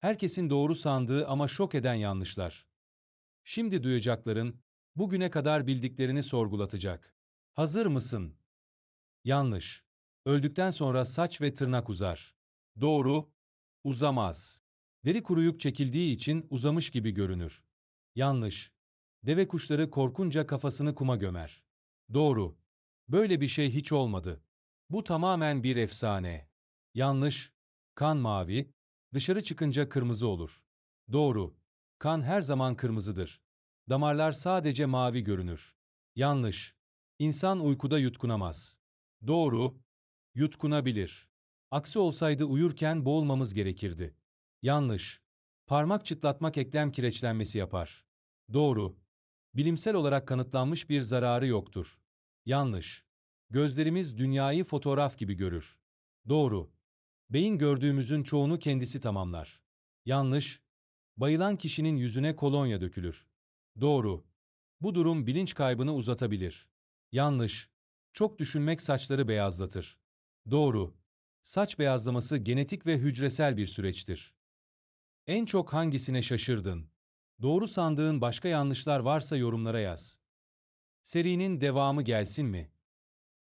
Herkesin doğru sandığı ama şok eden yanlışlar. Şimdi duyacakların, bugüne kadar bildiklerini sorgulatacak. Hazır mısın? Yanlış. Öldükten sonra saç ve tırnak uzar. Doğru. Uzamaz. Deri kuruyup çekildiği için uzamış gibi görünür. Yanlış. Deve kuşları korkunca kafasını kuma gömer. Doğru. Böyle bir şey hiç olmadı. Bu tamamen bir efsane. Yanlış. Kan mavi, dışarı çıkınca kırmızı olur. Doğru. Kan her zaman kırmızıdır. Damarlar sadece mavi görünür. Yanlış. İnsan uykuda yutkunamaz. Doğru. Yutkunabilir. Aksi olsaydı uyurken boğulmamız gerekirdi. Yanlış. Parmak çıtlatmak eklem kireçlenmesi yapar. Doğru. Bilimsel olarak kanıtlanmış bir zararı yoktur. Yanlış. Gözlerimiz dünyayı fotoğraf gibi görür. Doğru. Beyin gördüğümüzün çoğunu kendisi tamamlar. Yanlış. Bayılan kişinin yüzüne kolonya dökülür. Doğru. Bu durum bilinç kaybını uzatabilir. Yanlış. Çok düşünmek saçları beyazlatır. Doğru. Saç beyazlaması genetik ve hücresel bir süreçtir. En çok hangisine şaşırdın? Doğru sandığın başka yanlışlar varsa yorumlara yaz. Serinin devamı gelsin mi?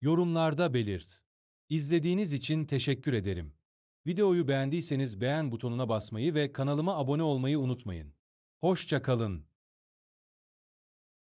Yorumlarda belirt. İzlediğiniz için teşekkür ederim. Videoyu beğendiyseniz beğen butonuna basmayı ve kanalıma abone olmayı unutmayın. Hoşça kalın.